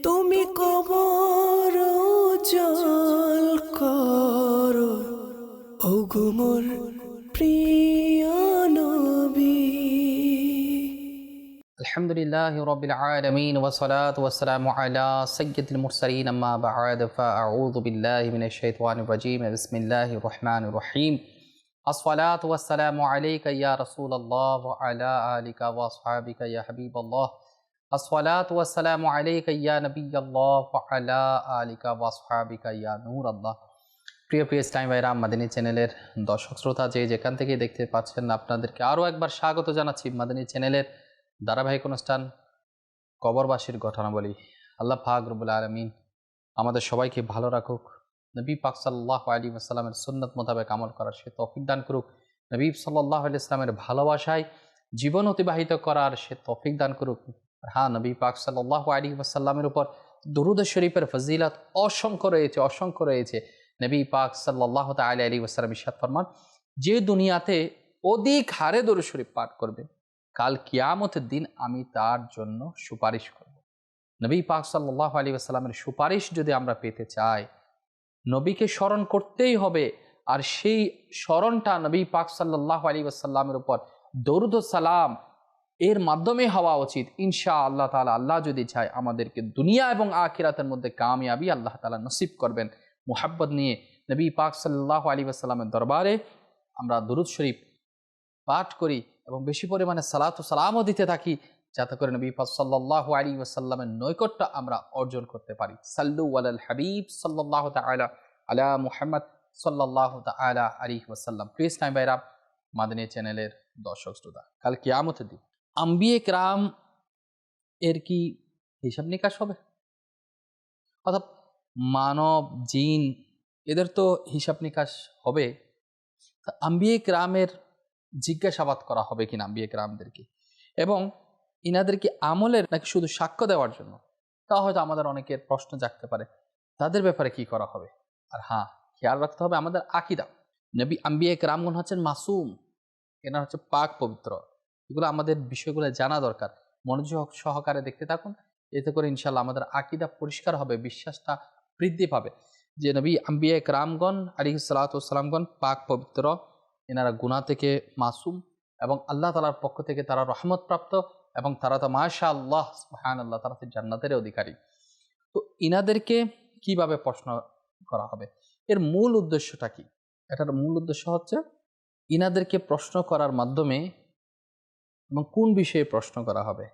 তুমি কবর জল করো ও গুমর প্রিয় নবী الحمد لله رب العالمين والصلاة والسلام على سيد المرسلين أما بعد فأعوذ بالله من الشيطان الرجيم بسم الله الرحمن الرحيم الصلاة والسلام عليك يا رسول الله وعلى آلك وأصحابك يا حبيب الله আসসালাত ওয়াসালাম আলাইকা ইয়া নবিয়াল্লাহ আলা আলিকা ওয়াসহাবিকা আল্লাহ প্রিয় প্রিয় ইসলামী ভাইরা, মাদিনী চ্যানেলের দর্শক শ্রোতা যে যেখান থেকে দেখতে পাচ্ছেন, আপনাদেরকে আরও একবার স্বাগত জানাচ্ছি মাদিনী চ্যানেলের ধারাবাহিক অনুষ্ঠান কবরবাসীর ঘটনাবলী আল্লাহ ফাকরবুল আলমিন আমাদের সবাইকে ভালো রাখুক। নবী পাক সাল্লাহ আলী আসসালামের সুন্নত মোতাবেক আমল করার সে তফিক দান করুক। নবী সাল্লাহ আলি ইসলামের ভালোবাসায় জীবন অতিবাহিত করার সে তফিক দান করুক। হ্যাঁ নবী পাক সাল্লাহ আলী আসাল্লামের উপর দরুদ শরীফের ফজিলত অসংখ্য রয়েছে অসংখ্য রয়েছে। নবী পাক সাল্লাহ তালি আলী ওসালাম ইসাদ ফরমান, যে দুনিয়াতে অধিক হারে দরুদ শরীফ পাঠ করবে, কাল কিয়ামতের দিন আমি তার জন্য সুপারিশ করব। নবী পাক সাল্লাহ আলী আসসালামের সুপারিশ যদি আমরা পেতে চাই, নবীকে স্মরণ করতেই হবে। আর সেই স্মরণটা নবী পাক সাল্লাহ আলী আসাল্লামের উপর দরুদ সালাম এর মাধ্যমে হওয়া উচিত। ইনশা আল্লাহ তালা আল্লাহ যদি চায় আমাদেরকে দুনিয়া এবং আখিরাতের মধ্যে কামিয়াবি আল্লাহ তালা নসিব করবেন। মুহাব্বত নিয়ে নবী পাক সাল্লাহ আলী আসাল্লামের দরবারে আমরা দরুদ শরীফ পাঠ করি এবং বেশি পরিমাণে সালাত সালামও দিতে থাকি, যাতে করে নবী পাক সাল্লাহ আলী ওয়াসাল্লামের নৈকট্য আমরা অর্জন করতে পারি। সাল্লু আল হাবিব সাল্লাহ তালা আলা মুহাম্মদ সাল্লাহ তালা আলী ওয়াসাল্লাম। প্লিজ ইসলাম ভাইরা মাদানী চ্যানেলের দর্শক শ্রোতা কাল কিয়ামতের দিন। আম্বিয়ে ক্রাম এর কি হিসাব নিকাশ হবে? অর্থাৎ মানব, জিন এদের তো হিসাব নিকাশ হবে। আম্বিয়ে ক্রামের জিজ্ঞাসাবাদ করা হবে কিনা আম্বিয়ে ক্রামদেরকে? এবং ইনাদেরকে আমলের নাকি শুধু সাক্ষ্য দেওয়ার জন্য? তা হয়তো আমাদের অনেকের প্রশ্ন জাগতে পারে। তাদের ব্যাপারে কি করা হবে? আর হ্যাঁ খেয়াল রাখতে হবে আমাদের আকিদা। নবী আম্বিয়ে ক্রামগণ হচ্ছেন মাসুম। এনার হচ্ছে পাক পবিত্র। এগুলো আমাদের বিষয়গুলো জানা দরকার। মনোযোগ সহকারে দেখতে থাকুন। এতে করে ইনশাল্লাহ আমাদের আকিদা পরিষ্কার হবে, বিশ্বাসটা বৃদ্ধি পাবে। যে নবী আম্বিয়া রামগণ আলী সালাতামগণ পাক পবিত্র। এনারা গুণা থেকে মাসুম এবং আল্লাহ তালার পক্ষ থেকে তারা রহমত প্রাপ্ত এবং তারা তো মাশা আল্লাহ হান আল্লাহ তারা তো জান্নাতের অধিকারী। তো ইনাদেরকে কীভাবে প্রশ্ন করা হবে? এর মূল উদ্দেশ্যটা কি? এটার মূল উদ্দেশ্য হচ্ছে ইনাদেরকে প্রশ্ন করার মাধ্যমে এবং কোন বিষয়ে প্রশ্ন করা হবে?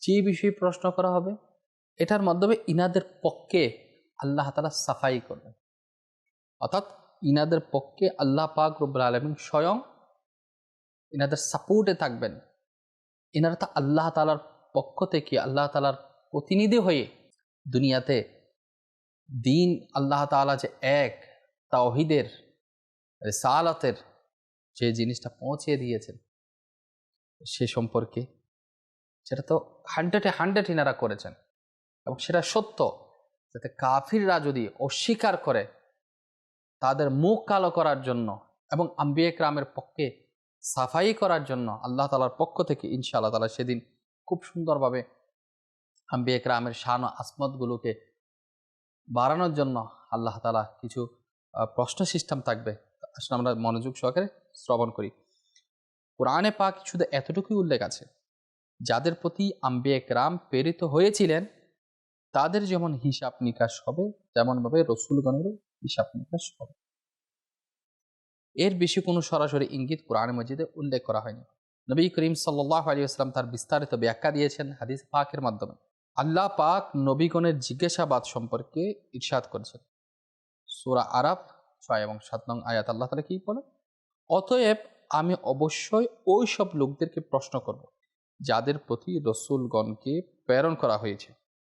যে বিষয়ে প্রশ্ন করা হবে, এটার মাধ্যমে ইনাদের পক্ষে আল্লাহ তালা সাফাই করবেন। অর্থাৎ ইনাদের পক্ষে আল্লাহ পাক রব্বুল আলমিন স্বয়ং ইনাদের সাপোর্টে থাকবেন। ইনারা তা আল্লাহ তালার পক্ষ থেকে, আল্লাহ তালার প্রতিনিধি হয়ে দুনিয়াতে দিন আল্লাহ তালা যে এক তাওহিদের, রেসালাতের যে জিনিসটা পৌঁছে দিয়েছেন সে সম্পর্কে। সেটা তো হান্ড্রেডে হান্ড্রেড ইনারা করেছেন। এবং সেটা সত্য যাতে কাফিররা যদি অস্বীকার করে তাদের মুখ কালো করার জন্য এবং আম্বিয়ে রামের পক্ষে সাফাই করার জন্য আল্লাহ তালার পক্ষ থেকে ইনশা আল্লাহ তালা সেদিন খুব সুন্দরভাবে আম্বিয়ে রামের শান আসমতগুলোকে বাড়ানোর জন্য আল্লাহ তালা কিছু প্রশ্ন সিস্টেম থাকবে। আসলে আমরা মনোযোগ সহকারে শ্রবণ করি। কোরআনে পাক শুধু এতটুকুই উল্লেখ আছে, যাদের প্রতি আম্বিয়ে রাম প্রেরিত হয়েছিলেন, তাদের যেমন হিসাব নিকাশ হবে, তেমনভাবে রসুলগণেরও হিসাব নিকাশ হবে। এর বেশি কোনো সরাসরি ইঙ্গিত কোরআন মজিদে উল্লেখ করা হয়নি। নবী করিম সাল্লাহ আলী আসলাম তার বিস্তারিত ব্যাখ্যা দিয়েছেন হাদিস পাকের মাধ্যমে। আল্লাহ পাক নবীগণের জিজ্ঞাসাবাদ সম্পর্কে ইরশাদ করেছেন। সুরা আরাফ ছয় এবং সাত নং আয়াত আল্লাহ তালা কি বলে অতএব আমি অবশ্যই ওই সব লোকদেরকে প্রশ্ন করব, যাদের প্রতি রসুলগণকে প্রেরণ করা হয়েছে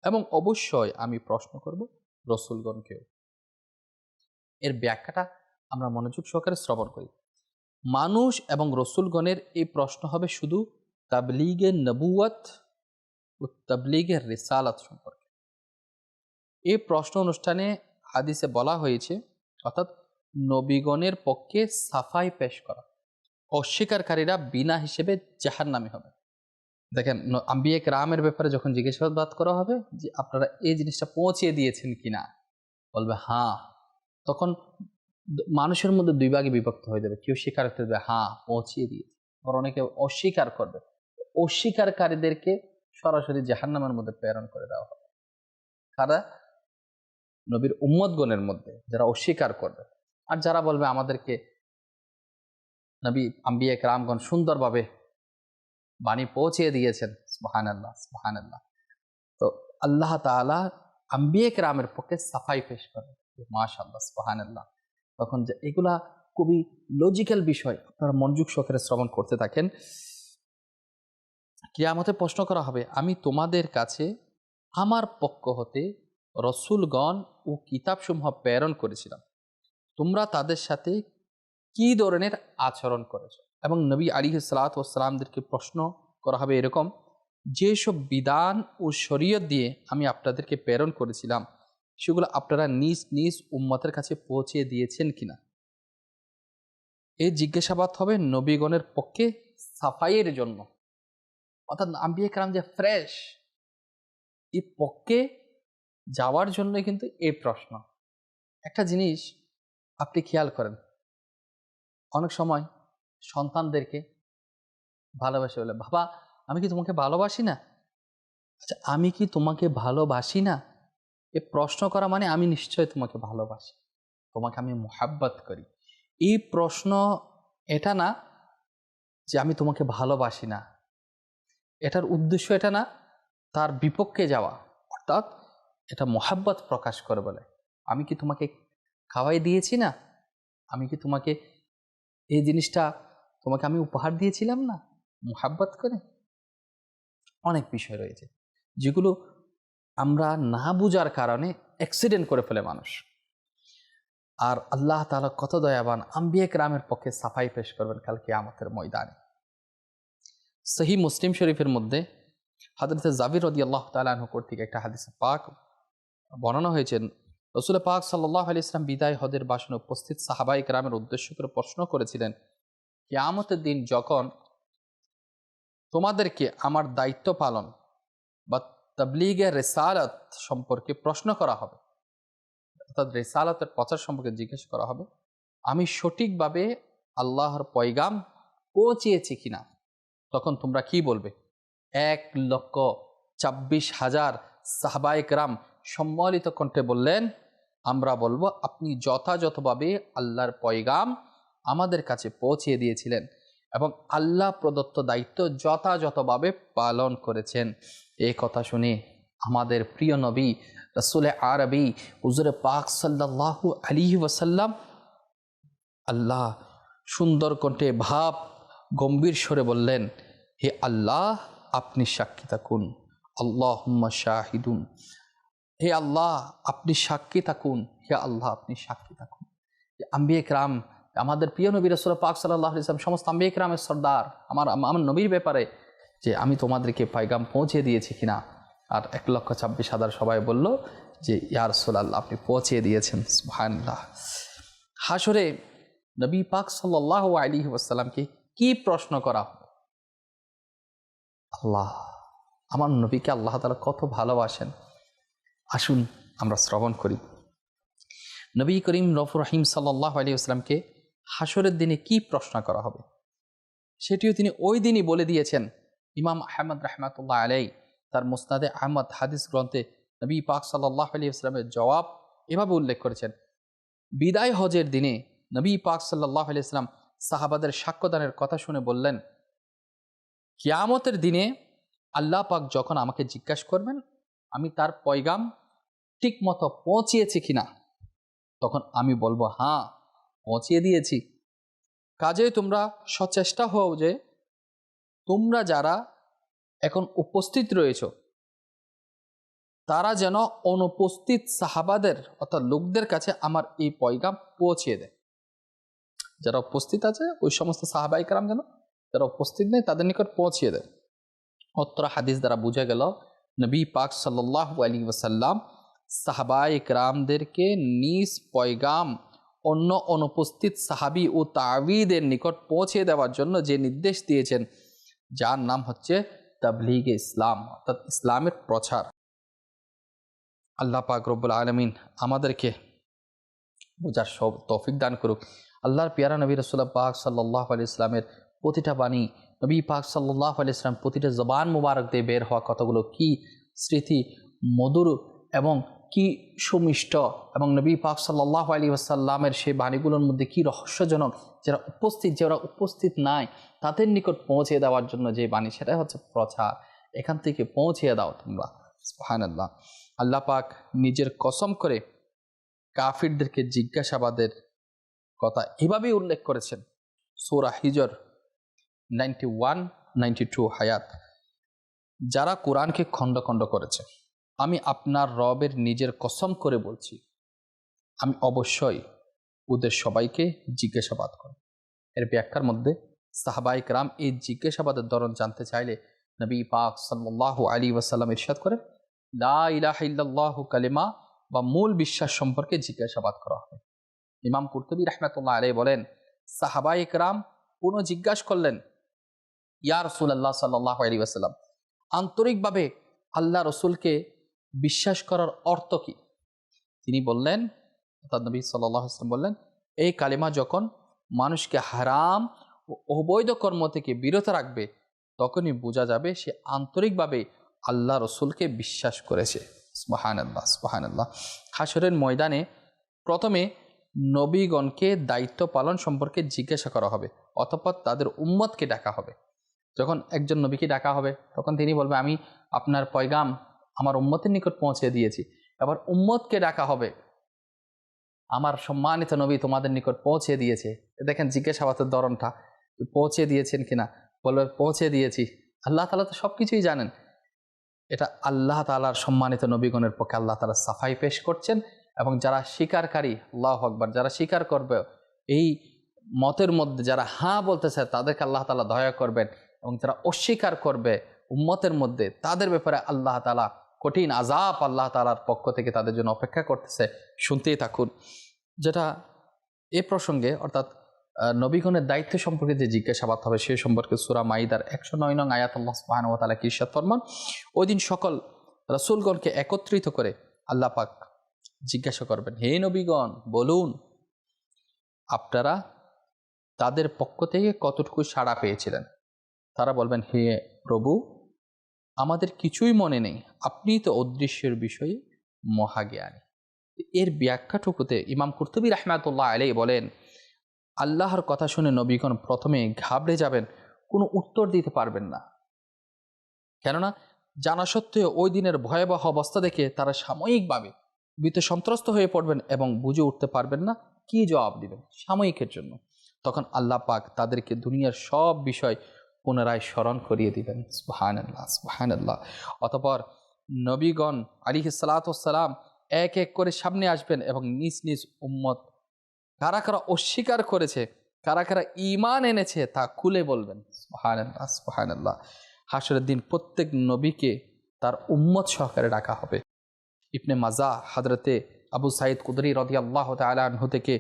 এবং অবশ্যই আমি প্রশ্ন করব রসুলগণকেও। এর ব্যাখ্যাটা আমরা মনোযোগ সহকারে শ্রবণ করি। মানুষ এবং রসুলগণের এই প্রশ্ন হবে শুধু তাবলিগের নবুয়ত ও তাবলিগের রেসালাত সম্পর্কে। এই প্রশ্ন অনুষ্ঠানে হাদিসে বলা হয়েছে, অর্থাৎ নবীগণের পক্ষে সাফাই পেশ করা। অস্বীকারীরা বিনা হিসেবে জাহার নামে হবে। দেখেন, ন- আম্বিয়ে রামের ব্যাপারে যখন জিজ্ঞাসাবাদ করা হবে যে, আপনারা এই জিনিসটা পৌঁছিয়ে দিয়েছেন কিনা? বলবে হ্যাঁ। তখন মানুষের মধ্যে দুই ভাগে বিভক্ত হয়ে যাবে। কেউ স্বীকার করতে দেবে হ্যাঁ পৌঁছিয়ে দিয়েছে। আর অনেকে অস্বীকার করবে। অস্বীকারীদেরকে সরাসরি জাহান্নামের মধ্যে প্রেরণ করে দেওয়া হবে। কারা? নবীর উম্মতগণের মধ্যে যারা অস্বীকার করবে। আর যারা বলবে, আমাদেরকে নবী আম্বিয়া রামগণ সুন্দরভাবে বাণী পৌঁছিয়ে দিয়েছেন সুহান আল্লাহ সুহান আল্লাহ তো আল্লাহ তালা আম্বিয়েক রামের পক্ষে সাফাই পেশ করেন মাশাল্লাহ সুহান আল্লাহ তখন যে এগুলা খুবই লজিক্যাল বিষয়, আপনারা মনোযোগ সহকারে শ্রবণ করতে থাকেন। কিয়ামতে প্রশ্ন করা হবে, আমি তোমাদের কাছে আমার পক্ষ হতে রসুলগণ ও কিতাবসমূহ প্রেরণ করেছিলাম। তোমরা তাদের সাথে কি ধরনের আচরণ করেছে? এবং নবী আলী সালাত ও সালামদেরকে প্রশ্ন করা হবে এরকম, যেসব বিধান ও শরীয়ত দিয়ে আমি আপনাদেরকে প্রেরণ করেছিলাম, সেগুলো আপনারা নিজ নিজ উম্মতের কাছে পৌঁছে দিয়েছেন কিনা? এই জিজ্ঞাসাবাদ হবে নবীগণের পক্ষে সাফাইয়ের জন্য। অর্থাৎ আম্বিয়া কালাম যে ফ্রেশ এই পক্ষে যাওয়ার জন্য কিন্তু এই প্রশ্ন। একটা জিনিস আপনি খেয়াল করেন অনেক সময় সন্তানদেরকে ভালোবাসে বলে, বাবা, আমি কি তোমাকে ভালোবাসি না? আচ্ছা আমি কি তোমাকে ভালোবাসি না? এ প্রশ্ন করা মানে আমি নিশ্চয় তোমাকে ভালোবাসি, তোমাকে আমি মোহাব্বত করি। এই প্রশ্ন এটা না যে আমি তোমাকে ভালোবাসি না। এটার উদ্দেশ্য এটা না, তার বিপক্ষে যাওয়া, অর্থাৎ এটা মোহাব্বত প্রকাশ করে বলে। আমি কি তোমাকে খাওয়াই দিয়েছি না? আমি কি তোমাকে এই জিনিসটা তোমাকে আমি উপহার দিয়েছিলাম না? মোহাব্বত করে? অনেক বিষয় রয়েছে, যেগুলো আমরা না বুঝার কারণে অ্যাক্সিডেন্ট করে ফেলে মানুষ। আর আল্লাহ তালা কত দয়াবান আম্বিয়েক রামের পক্ষে সাফাই পেশ করবেন কালকে আমাদের ময়দানে। সহি মুসলিম শরীফের মধ্যে হাজরত জাবির রদি আল্লাহ তালাহ কর্তৃক একটা হাদিস পাক বর্ণনা হয়েছে রসুল পাক সাল্লাহ আলি ইসলাম বিদায় হদের বাসনে উপস্থিত সাহাবাই গ্রামের উদ্দেশ্য করে প্রশ্ন করেছিলেন, কেয়ামতের দিন যখন তোমাদেরকে আমার দায়িত্ব পালন বা তবলিগের রেসালত সম্পর্কে প্রশ্ন করা হবে, অর্থাৎ রেসালতের প্রচার সম্পর্কে জিজ্ঞেস করা হবে, আমি সঠিকভাবে আল্লাহর পয়গাম পৌঁছিয়েছি কিনা? তখন তোমরা কি বলবে? এক লক্ষ ছাব্বিশ হাজার সাহবাইকরাম সম্মিলিত কণ্ঠে বললেন, আমরা বলব, আপনি যথাযথভাবে আল্লাহর পয়গাম আমাদের কাছে পৌঁছিয়ে দিয়েছিলেন এবং আল্লাহ প্রদত্ত দায়িত্ব যথাযথভাবে পালন করেছেন। এই কথা শুনে আমাদের প্রিয় নবী, রসুলে আরবি, হুজুরে পাক সাল্লাহু আলী ওয়াসাল্লাম আল্লাহ সুন্দর কণ্ঠে ভাব গম্ভীর স্বরে বললেন, হে আল্লাহ, আপনি সাক্ষী থাকুন। আল্লাহ শাহিদুন। হে আল্লাহ, আপনি সাক্ষী থাকুন। হে আল্লাহ, আপনি সাক্ষী থাকুন। আম্বিয়ে রাম আমাদের প্রিয় নবী রসুল পাক সাল্লাহ ইসলাম সমস্ত আম্বিয়ে রামের সর্দার, আমার আমার নবীর ব্যাপারে যে আমি তোমাদেরকে পাইগাম পৌঁছে দিয়েছি কিনা। আর এক লক্ষ ছাব্বিশ হাজার সবাই বলল যে ইয়ার সোলাল্লাহ আপনি পৌঁছে দিয়েছেন, সুবহানাল্লাহ। হাসরে নবী পাক সাল্লাহ আলী ওয়াসাল্লামকে কি প্রশ্ন করা আল্লাহ, আমার নবীকে আল্লাহ তালা কত ভালোবাসেন। আসুন আমরা শ্রবণ করি। নবী করিম রফুর রহিম সাল্লাহ আলী হাসরের দিনে কি প্রশ্ন করা হবে? সেটিও তিনি ওই দিনই বলে দিয়েছেন, ইমাম আহমদ রহমাতুল্লাহ আলাই তার মুস্তাদে আহমদ হাদিস গ্রন্থে নবী পাক সাল্লাহ আলী আসলামের জবাব এভাবে উল্লেখ করেছেন, বিদায় হজের দিনে নবী পাক সাল্লাহ আলি ইসলাম সাহাবাদের সাক্ষ্যদানের কথা শুনে বললেন, কিয়ামতের দিনে আল্লাহ পাক যখন আমাকে জিজ্ঞাসা করবেন, আমি তার পয়গাম ঠিক মতো পৌঁছিয়েছি কিনা? তখন আমি বলব হ্যাঁ পৌঁছিয়ে দিয়েছি। কাজে তোমরা সচেষ্টা হও যে তোমরা যারা এখন উপস্থিত রয়েছ, তারা যেন অনুপস্থিত সাহাবাদের অর্থাৎ লোকদের কাছে আমার এই পয়গাম পৌঁছিয়ে দেয়। যারা উপস্থিত আছে, ওই সমস্ত সাহাবাই কারাম যেন যারা উপস্থিত নেই, তাদের নিকট পৌঁছিয়ে দেয়। অত্র হাদিস দ্বারা বোঝা গেল, নবী পাক সাল্লাহ আলী ওসাল্লাম সাহাবাই রামদেরকে নিজ পয়গাম অন্য অনুপস্থিত সাহাবি ও তাবিদের নিকট পৌঁছে দেওয়ার জন্য যে নির্দেশ দিয়েছেন, যার নাম হচ্ছে তাবলিগে ইসলাম, অর্থাৎ ইসলামের প্রচার। আল্লাহ পাক রব্বুল আলমিন আমাদেরকে বোঝার সব তৌফিক দান করুক। আল্লাহর পিয়ারা নবী রসুল্লাহ পাক সাল্লাহ আলি ইসলামের প্রতিটা বাণী, নবী পাক সাল্লাহ আলি ইসলাম প্রতিটা জবান মুবারক দিয়ে বের হওয়া কথাগুলো কি স্মৃতি, মধুর এবং কি সুমিষ্ট এবং নবী পাক সাল্লাহ আলী আসাল্লামের সেই বাণীগুলোর মধ্যে কি রহস্যজনক, যারা উপস্থিত যারা উপস্থিত নাই, তাদের নিকট পৌঁছে দেওয়ার জন্য যে বাণী, সেটাই হচ্ছে প্রচার। এখান থেকে পৌঁছিয়ে দাও তোমরা। সুহান আল্লাহ আল্লাহ পাক নিজের কসম করে কাফিরদেরকে জিজ্ঞাসাবাদের কথা এভাবেই উল্লেখ করেছেন। সৌরা হিজর নাইনটি ওয়ান, নাইনটি টু হায়াত। যারা কোরআনকে খণ্ড খণ্ড করেছে। আমি আপনার রবের নিজের কসম করে বলছি। আমি অবশ্যই ওদের সবাইকে জিজ্ঞাসাবাদ করব। এর ব্যাখ্যার মধ্যে সাহাবাইক রাম এই জিজ্ঞাসাবাদের ধরন জানতে চাইলে নবী পাক সাল্লাহ আলী ওয়াসাল্লাম ইরশাদ করে লা ইলাহা কালিমা বা মূল বিশ্বাস সম্পর্কে জিজ্ঞাসাবাদ করা হবে। ইমাম কুর্তুবী রহমাতুল্লাহ আলী বলেন সাহাবাইক রাম পুনঃ জিজ্ঞাসা করলেন, ইয়া রসুল্লাহ সাল্লাহ আলী ওয়াসাল্লাম, আন্তরিকভাবে আল্লাহ রসুলকে বিশ্বাস করার অর্থ কি? তিনি বললেন, অর্থাৎ নবী সাল্লাহ আসলাম বললেন, এই কালিমা যখন মানুষকে হারাম ও অবৈধ কর্ম থেকে বিরত রাখবে, তখনই বোঝা যাবে সে আন্তরিকভাবে আল্লাহ রসুলকে বিশ্বাস করেছে। স্মাহান আল্লাহ স্মাহান আল্লাহ হাসরের ময়দানে প্রথমে নবীগণকে দায়িত্ব পালন সম্পর্কে জিজ্ঞাসা করা হবে, অতঃপর তাদের উম্মতকে ডাকা হবে। যখন একজন নবীকে ডাকা হবে, তখন তিনি বলবে, আমি আপনার পয়গাম আমার উম্মতের নিকট পৌঁছে দিয়েছি। এবার উম্মতকে ডাকা হবে। আমার সম্মানিত নবী তোমাদের নিকট পৌঁছে দিয়েছে। দেখেন জিজ্ঞাসাবাদের ধরনটা। পৌঁছে দিয়েছেন কিনা? বলবে, পৌঁছে দিয়েছি। আল্লাহ তালা তো সব কিছুই জানেন। এটা আল্লাহ তালার সম্মানিত নবীগণের পক্ষে আল্লাহ তালা সাফাই পেশ করছেন এবং যারা স্বীকারকারী, আল্লাহ আকবর, যারা স্বীকার করবে, এই মতের মধ্যে যারা হাঁ বলতেছে, তাদেরকে আল্লাহ তালা দয়া করবেন এবং যারা অস্বীকার করবে উম্মতের মধ্যে তাদের ব্যাপারে আল্লাহ তালা কঠিন আজাব আল্লাহ তালার পক্ষ থেকে তাদের জন্য অপেক্ষা করতেছে। শুনতেই থাকুন। যেটা এ প্রসঙ্গে অর্থাৎ নবীগণের দায়িত্ব সম্পর্কে যে জিজ্ঞাসাবাদ হবে সে সম্পর্কে সুরা মাইদার একশো নয় নং আয়াত আল্লাহ তালা কিরশাদ ফরমান? ওই দিন সকল রসুলগণকে একত্রিত করে আল্লাহ পাক জিজ্ঞাসা করবেন, হে নবীগণ, বলুন, আপনারা তাদের পক্ষ থেকে কতটুকু সাড়া পেয়েছিলেন? তারা বলবেন, হে প্রভু আমাদের কিছুই মনে নেই। আপনি তো অদৃশ্যের বিষয়ে মহাজ্ঞানী। এর ব্যাখ্যাটুকুতে ইমাম কুর্তুবী রহমাতুল্লাহ আলাই বলেন, আল্লাহর কথা শুনে নবীগণ প্রথমে ঘাবড়ে যাবেন, কোনো উত্তর দিতে পারবেন না। কেননা, জানা সত্ত্বেও ওই দিনের ভয়াবহ অবস্থা দেখে তারা সাময়িকভাবে ভীত সন্ত্রস্ত হয়ে পড়বেন এবং বুঝে উঠতে পারবেন না কি জবাব দিবেন সাময়িকের জন্য। তখন আল্লাহ পাক তাদেরকে দুনিয়ার সব বিষয় পুনরায় স্মরণ করিয়ে দিবেন। সুহান আল্লাহ সুহান আল্লাহ অতপর নবীগণ আলী সালাতাম এক এক করে সামনে আসবেন এবং নিজ নিজ উম্মত কারা কারা অস্বীকার করেছে, কারা কারা ইমান এনেছে তা খুলে বলবেন। সুহান আল্লাহ সুহান আল্লাহ হাসরের দিন প্রত্যেক নবীকে তার উম্মত সহকারে ডাকা হবে। ইবনে মাজা হাদরতে আবু সাইদ কুদরি রদি আল্লাহ তালাহ থেকে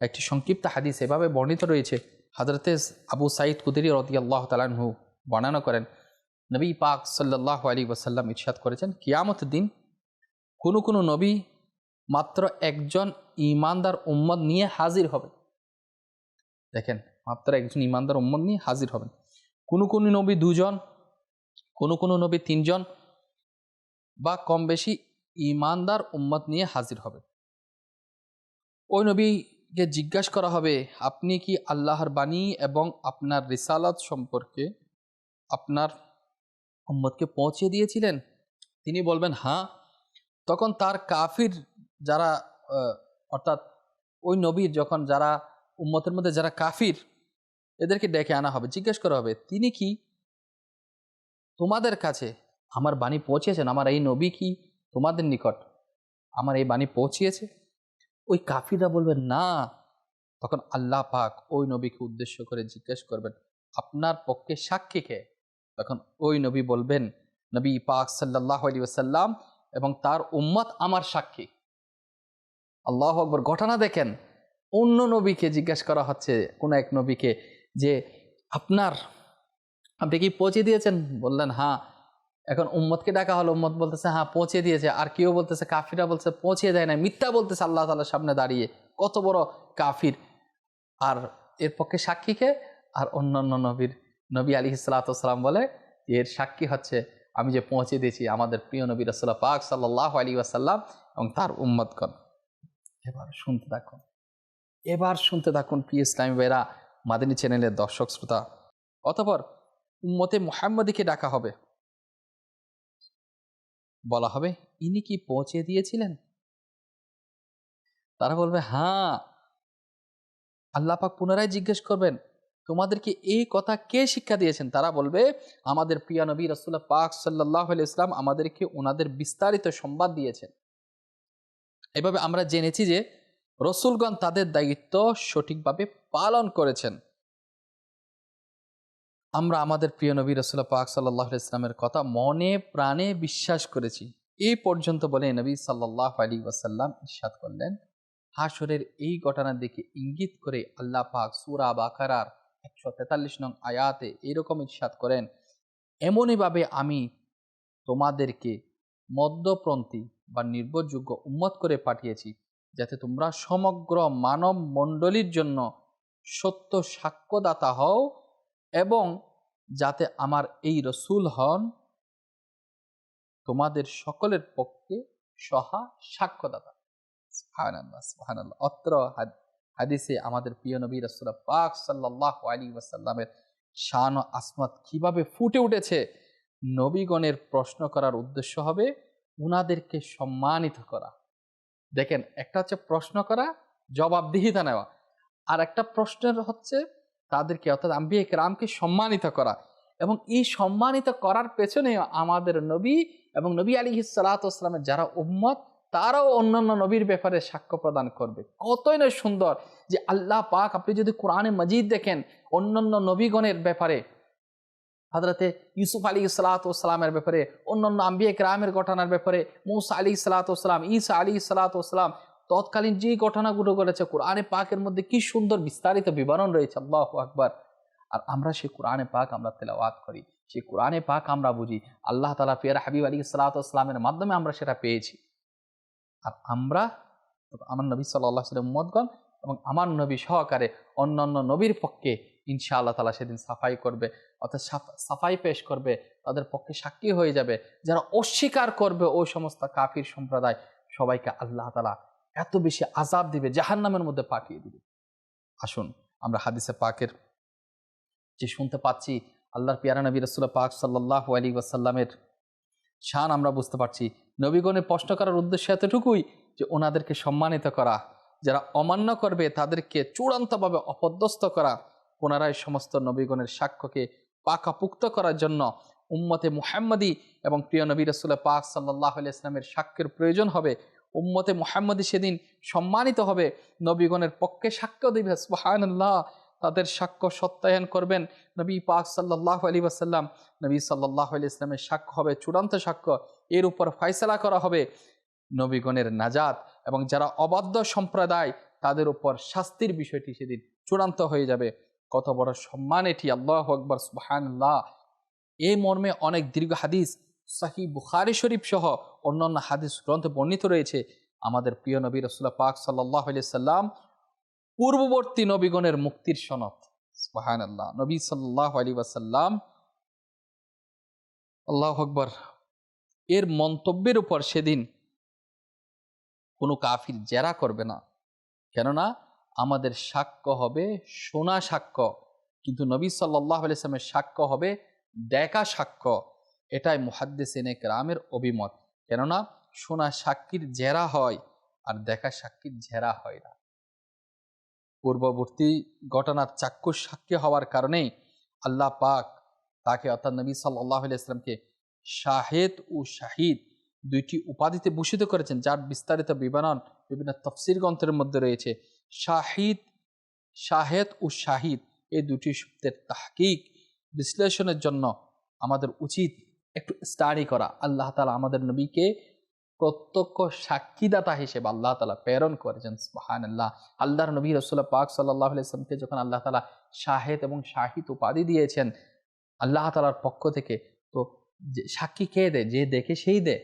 একটি সংক্ষিপ্ত হাদিস এভাবে বর্ণিত রয়েছে হাজরতে আবু সাইদ কুদরি রদি আল্লাহ বর্ণনা করেন, নবী পাক সাল্লাহ আলী ওসাল্লাম ইরশাদ করেছেন, কিয়ামত দিন কোনো কোনো নবী মাত্র একজন ইমানদার উম্মদ নিয়ে হাজির হবে দেখেন, মাত্র একজন ইমানদার উম্মদ নিয়ে হাজির হবেন। কোনো কোনো নবী দুজন, কোনো কোনো নবী তিনজন বা কম বেশি ইমানদার উম্মত নিয়ে হাজির হবে ওই নবীকে জিজ্ঞাসা করা হবে, আপনি কি আল্লাহর বাণী এবং আপনার রিসালাত সম্পর্কে আপনার উম্মতকে পৌঁছে দিয়েছিলেন? তিনি বলবেন হ্যাঁ। তখন তার কাফির যারা অর্থাৎ ওই নবীর যখন যারা উম্মতের মধ্যে যারা কাফির, এদেরকে ডেকে আনা হবে, জিজ্ঞেস করা হবে, তিনি কি তোমাদের কাছে আমার বাণী পৌঁছেছেন? আমার এই নবী কি তোমাদের নিকট আমার এই বাণী পৌঁছিয়েছে? ওই কাফিরা বলবেন, না। তখন আল্লাহ পাক ওই নবীকে উদ্দেশ্য করে জিজ্ঞেস করবেন, আপনার পক্ষে সাক্ষী কে? তখন ওই নবী বলবেন, নবী পাক সাল্লাহ আলী ওসাল্লাম এবং তার উম্মত আমার সাক্ষী। আল্লাহ আকবর, ঘটনা দেখেন। অন্য নবীকে জিজ্ঞেস করা হচ্ছে, কোনো এক নবীকে যে, আপনার, আপনি কি পৌঁছে দিয়েছেন? বললেন হ্যাঁ। এখন উম্মতকে ডাকা হলো, উম্মত বলতেছে হ্যাঁ পৌঁছে দিয়েছে। আর কেউ বলতেছে কাফিরা বলছে, পৌঁছে দেয় না মিথ্যা বলতেছে আল্লাহ তালার সামনে দাঁড়িয়ে। কত বড় কাফির। আর এর পক্ষে সাক্ষীকে আর অন্যান্য নবীর, নবী আলী সালাতাম বলে এর সাক্ষী হচ্ছে, আমি যে পৌঁছে দিয়েছি আমাদের প্রিয় নবী রসুল্লাহ পাক সাল্লাহ আলী ওয়াসাল্লাম এবং তার উম্মতগণ। এবার শুনতে থাকুন। এবার শুনতে থাকুন, প্রিয় ইসলামী ভাইরা মাদিনী চ্যানেলের দর্শক শ্রোতা। অতপর উম্মতে মোহাম্মদীকে ডাকা হবে। বলা হবে, ইনি কি পৌঁছে দিয়েছিলেন? তারা বলবে হ্যাঁ। আল্লাহ পাক পুনরায় জিজ্ঞেস করবেন তোমাদেরকে এই কথা কে শিক্ষা দিয়েছেন? তারা বলবে, আমাদের প্রিয় নবী রসুল্লাহ পাক সাল্লাহ ইসলাম আমাদেরকে ওনাদের বিস্তারিত সংবাদ দিয়েছেন। এভাবে আমরা জেনেছি যে, রসুলগণ তাদের দায়িত্ব সঠিকভাবে পালন করেছেন। আমরা আমাদের প্রিয় নবী রসুল্লাহ পাক সাল্লাহ ইসলামের কথা মনে প্রাণে বিশ্বাস করেছি। এই পর্যন্ত বলে নবী সাল্লাহ আলী ওয়াসাল্লাম ইস্বাদ করলেন হাসরের এই ঘটনার দিকে ইঙ্গিত করে আল্লাহ পাক সুরা বাকারার একশো তেতাল্লিশ নং আয়াতে এরকম ইস্বাদ করেন, এমনইভাবে আমি তোমাদেরকে মধ্যপ্রন্থী বা নির্ভরযোগ্য উন্মত করে পাঠিয়েছি, যাতে তোমরা সমগ্র মানব মণ্ডলীর জন্য সত্য সাক্ষ্যদাতা হও এবং যাতে আমার এই রসুল হন, তোমাদের সকলের পক্ষে সহা সাক্ষ্যদাতা। অত্র হাদিসে আমাদের প্রিয় নবী রসুল পাক সাল্লাহ আলী ওয়াসাল্লামের শান ও আসমাত কীভাবে ফুটে উঠেছে, নবীগণের প্রশ্ন করার উদ্দেশ্য হবে উনাদেরকে সম্মানিত করা। দেখেন, একটা হচ্ছে প্রশ্ন করা, জবাবদিহিতা নেওয়া। আর একটা প্রশ্নের হচ্ছে তাদেরকে, অর্থাৎ আম্বিয়া রামকে সম্মানিত করা। এবং এই সম্মানিত করার পেছনে আমাদের নবী এবং নবী আলী সালাতামের যারা উম্মত, তারাও অন্যান্য নবীর ব্যাপারে সাক্ষ্য প্রদান করবে। কতই না সুন্দর যে আল্লাহ পাক, আপনি যদি কোরআনে মজিদ দেখেন, অন্যান্য নবীগণের ব্যাপারে হজরতে ইউসুফ আলী সালাতামের ব্যাপারে, অন্যান্য আম্বিয়া গ্রামের ঘটনার ব্যাপারে, মৌসা আলী সালাতাম ঈসা আলী সালাতাম তৎকালীন যে ঘটনাগুলো ঘটেছে, কোরআনে পাকের মধ্যে কি সুন্দর বিস্তারিত বিবরণ রয়েছে, আল্লাহ আকবর। আর আমরা সেই কোরআনে পাক আমরা তেলাওয়াত করি, সেই কোরআনে পাক আমরা বুঝি, আল্লাহ তালা পিয়ার হাবিব আলী সালাতামের মাধ্যমে আমরা সেটা পেয়েছি। আর আমরা, আমার নবী সাল্লাহ সাল্লাম মদগণ এবং আমার নবী সহকারে অন্যান্য নবীর পক্ষে ইনশা আল্লাহ তালা সেদিন সাফাই করবে, অর্থাৎ সাফাই পেশ করবে, তাদের পক্ষে সাক্ষী হয়ে যাবে, যারা অস্বীকার করবে ওই সমস্ত কাফির সম্প্রদায়, সবাইকে আল্লাহ তালা এত বেশি আজাব দিবে জাহান নামের মধ্যে পাঠিয়ে দিবে। আসুন, আমরা হাদিসে পাকের যে শুনতে পাচ্ছি, আল্লাহর পিয়ারা নবী রসুল্লাহ পাক সাল্লাহ আলী ওয়াসাল্লামের শান, আমরা বুঝতে পারছি। নবীগণের প্রশ্ন করার উদ্দেশ্য এতটুকুই যে ওনাদেরকে সম্মানিত করা, যারা অমান্য করবে, তাদেরকে চূড়ান্তভাবে অপদস্থ করা পুনরায় সমস্ত নবীগণের সাক্ষ্যকে পাকাপুক্ত করার জন্য উম্মতে মুহাম্মদী এবং প্রিয় নবী রসুল্লাহ পাক সাল্লাহ ইসলামের সাক্ষ্যের প্রয়োজন হবে। উম্মতে মুহাম্মদী সেদিন সম্মানিত হবে। নবীগণের পক্ষে সাক্ষ্য দিবে। সুহানুল্লাহ তাদের সাক্ষ্য সত্যায়ন করবেন নবী পাক সাল্লাহ আলী ওয়াসাল্লাম। নবী সাল্লাহ আলি ইসলামের সাক্ষ্য হবে, চূড়ান্ত সাক্ষ্য। এর উপর ফয়সলা করা হবে নবীগণের নাজাত এবং যারা অবাধ্য সম্প্রদায়, তাদের উপর শাস্তির বিষয়টি সেদিন চূড়ান্ত হয়ে যাবে। কত বড় সম্মান এটি। আল্লাহ আকবর সুবাহান্লাহ এই মর্মে অনেক দীর্ঘ হাদিস সাহি বুখারি শরীফ সহ অন্যান্য হাদিস গ্রন্থে বর্ণিত রয়েছে, আমাদের প্রিয় নবী রসুল্লাহ পাক সাল্লাহ সাল্লাম পূর্ববর্তী নবীগণের মুক্তির সনদ। আল্লাহ নবী সাল্লাহ আলী ওয়াসাল্লাম আল্লাহ আকবর, এর মন্তব্যের উপর সেদিন কোনো কাফির জেরা করবে না। কেননা আমাদের সাক্ষ্য হবে সোনা সাক্ষ্য, কিন্তু নবী সাল্লাহ আলিয়ামের সাক্ষ্য হবে দেখা সাক্ষ্য। এটাই মুহাদ্দিসিনে গ্রামের অভিমত। কেননা শোনা সাক্ষীর জেরা হয় আর দেখা সাক্ষীর জেরা হয় না। পূর্ববর্তী ঘটনার চাক্ষুষ সাক্ষী হওয়ার কারণেই আল্লাহ পাক তাকে অর্থাৎ নবী সাল্লাহ ইসলামকে শাহেদ ও শাহিদ দুইটি উপাধিতে ভূষিত করেছেন, যার বিস্তারিত বিবরণ বিভিন্ন তফসির গ্রন্থের মধ্যে রয়েছে। শাহিদ, শাহেদ ও শাহিদ এই দুটি শব্দের তাহকিক বিশ্লেষণের জন্য আমাদের উচিত একটু স্টাডি করা। আল্লাহ তালা আমাদের নবীকে প্রত্যক্ষ সাক্ষীদাতা হিসেবে আল্লাহ তালা প্রেরণ করেছেন সুহান আল্লাহ আল্লাহর নবী রসুল্লাহ পাক সাল্লাহ ইসলামকে যখন আল্লাহ তালা শাহেদ এবং শাহিদ উপাধি দিয়েছেন, আল্লাহ তালার পক্ষ থেকে, তো যে সাক্ষী কে দেয় যে দেখে সেই দে।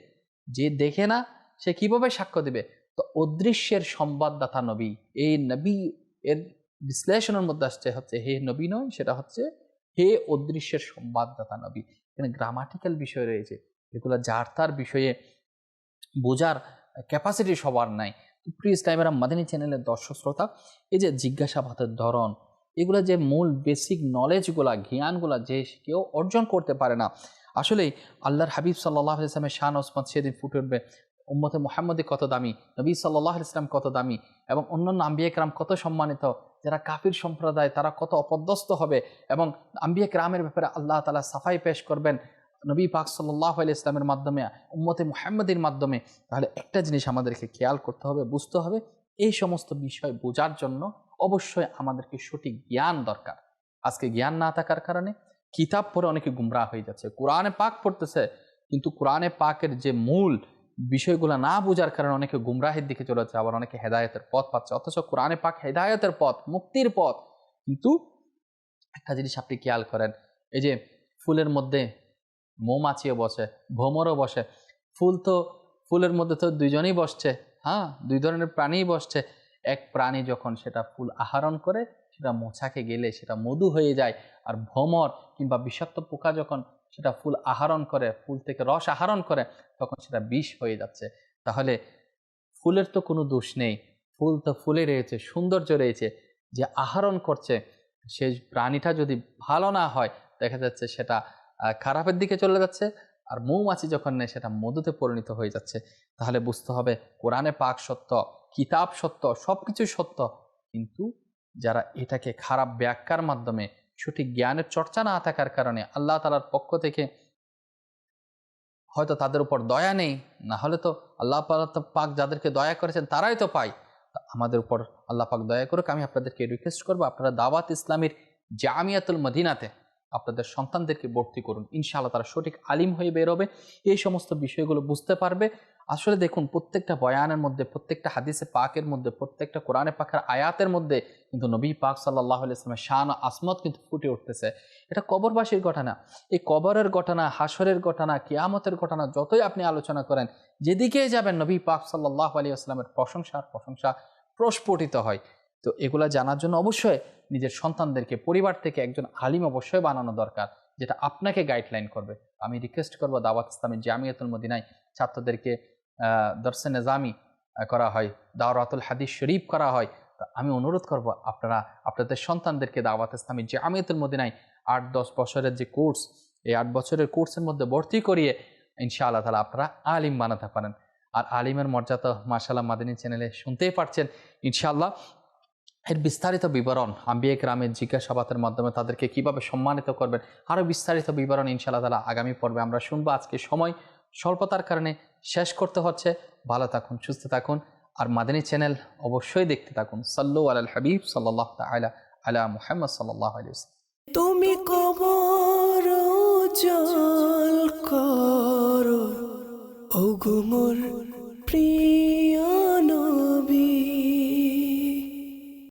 যে দেখে না, সে কীভাবে সাক্ষ্য দেবে? তো অদৃশ্যের সংবাদদাতা নবী। এই নবী এর বিশ্লেষণের মধ্যে আসছে হচ্ছে, হে নবী নয়, সেটা হচ্ছে, হে অদৃশ্যের সংবাদদাতা নবী। এখানে গ্রামাটিক্যাল বিষয় রয়েছে, যেগুলো যার তার বিষয়ে বোঝার ক্যাপাসিটি সবার নাই। প্রিয় ইসলামেরা মাদানী চ্যানেলের দর্শক শ্রোতা, এই যে জিজ্ঞাসাবাদের ধরন, এগুলো যে মূল বেসিক নলেজগুলা জ্ঞানগুলা যে কেউ অর্জন করতে পারে না। আসলে আল্লাহর হাবিব সাল্লাহ ইসলামের শান ওসমান সেদিন ফুটে উঠবে। উম্মতে মোহাম্মদী কত দামি, নবী সাল্লাহ ইসলাম কত দামি এবং অন্যান্য আম্বিয়া ক্রাম কত সম্মানিত, যারা কাফির সম্প্রদায় তারা কত অপদস্থ হবে এবং আম্বিয়া ব্যাপারে আল্লাহ তালা সাফাই পেশ করবেন নবী পাক সাল্লাহ আলি ইসলামের মাধ্যমে, উম্মতে মুহাম্মদের মাধ্যমে। তাহলে একটা জিনিস আমাদেরকে খেয়াল করতে হবে, বুঝতে হবে, এই সমস্ত বিষয় বোঝার জন্য অবশ্যই আমাদেরকে সঠিক জ্ঞান দরকার। আজকে জ্ঞান না থাকার কারণে কিতাব পড়ে অনেকে গুমরা হয়ে যাচ্ছে, কোরআনে পাক পড়তেছে, কিন্তু কোরআনে পাকের যে মূল বিষয়গুলো না বোঝার কারণে অনেকে গুমরাহের দিকে চলে যাচ্ছে, আবার অনেকে হেদায়তের পথ পাচ্ছে। অথচ কোরআনে পাক হেদায়তের পথ, মুক্তির পথ। কিন্তু একটা জিনিস আপনি খেয়াল করেন, এই যে ফুলের মধ্যে মৌমাছিও বসে ভ্রমরও বসে। ফুল তো, ফুলের মধ্যে তো দুইজনেই বসছে হ্যাঁ? দুই ধরনের প্রাণীই বসছে। এক প্রাণী যখন সেটা ফুল আহরণ করে, সেটা মোছাকে গেলে সেটা মধু হয়ে যায়, আর ভ্রমর কিংবা বিষাক্ত পোকা যখন সেটা ফুল আহরণ করে, ফুল থেকে রস আহরণ করে, তখন সেটা বিষ হয়ে যাচ্ছে। তাহলে ফুলের তো কোনো দোষ নেই। ফুল তো ফুলে রয়েছে, সৌন্দর্য রয়েছে। যে আহরণ করছে সেই প্রাণীটা যদি ভালো না হয়, দেখা যাচ্ছে সেটা খারাপের দিকে চলে যাচ্ছে আর মৌমাছি যখন নেয়, সেটা মধুতে পরিণত হয়ে যাচ্ছে। তাহলে বুঝতে হবে, কোরআনে পাক সত্য, কিতাব সত্য সব কিছু সত্য। কিন্তু যারা এটাকে খারাপ ব্যাখ্যার মাধ্যমে সঠিক জ্ঞানের চর্চা না থাকার কারণে আল্লাহ তালার পক্ষ থেকে হয়তো তাদের উপর দয়া নেই, না হলে তো আল্লাহ পাক- যাদেরকে দয়া করেছেন তারাই তো পায়। আমাদের উপর আল্লাহ পাক দয়া করুক, আমি আপনাদেরকে রিকোয়েস্ট করব, আপনারা দাওয়াত ইসলামীর জামিয়াতুল মদিনাতে আপনাদের সন্তানদেরকে ভর্তি করুন। ইনশাআল্লাহ তারা সঠিক আলিম হয়ে বেরোবে, এই সমস্ত বিষয়গুলো বুঝতে পারবে। আসলে দেখুন, প্রত্যেকটা বয়ানের মধ্যে, প্রত্যেকটা হাদিসে পাকের মধ্যে, প্রত্যেকটা কোরআনে পাকের আয়াতের মধ্যে কিন্তু নবী পাক সাল্লাহ ইসলামের শান আসমত কিন্তু ফুটে উঠতেছে। এটা কবরবাসীর ঘটনা। এই কবরের ঘটনা, হাসরের ঘটনা, কিয়ামতের ঘটনা যতই আপনি আলোচনা করেন যেদিকে যাবেন নবী পাক সাল্লাহ আলী আসলামের প্রশংসা প্রশংসা প্রস্ফুটিত হয়। তো এগুলা জানার জন্য অবশ্যই নিজের সন্তানদেরকে, পরিবার থেকে একজন আলিম অবশ্যই বানানো দরকার, যেটা আপনাকে গাইডলাইন করবে। আমি রিকোয়েস্ট করব দাওয়াত ইসলামী জামিয়াতুল মদিনায় ছাত্রদেরকে দর্শে নেজামি করা হয়, দাওরাতুল হাদিস শরীফ করা হয়। আমি অনুরোধ করব আপনারা, আপনাদের সন্তানদেরকে দাওয়াত ইসলামী জামিয়াতুল মদিনায় আট দশ বছরের যে কোর্স, এই আট বছরের কোর্সের মধ্যে ভর্তি করিয়ে ইনশাআল্লাহ তালা আপনারা আলিম বানাতে পারেন। আর আলিমের মর্যাদা মার্শাল্লাহ মাদিনী চ্যানেলে শুনতেই পারছেন। ইনশাআল্লাহ এর বিস্তারিত বিবরণ আম্বিয়া গ্রামের জিজ্ঞাসাবাদের মাধ্যমে তাদেরকে কীভাবে সম্মানিত করবেন, আরও বিস্তারিত বিবরণ ইনশাআল্লাহ তালা আগামী পর্বে আমরা শুনব। আজকে সময় স্বল্পতার কারণে শেষ করতে হচ্ছে। ভালো থাকুন, সুস্থ থাকুন। আর মাদানী চ্যানেল অবশ্যই দেখতে থাকুন। সাল্লু আল হাবিব সাল্লাহ আলা আলা মুহাম্মদ সাল্লাহ তুমি কবর জল করো। ও মোর প্রিয়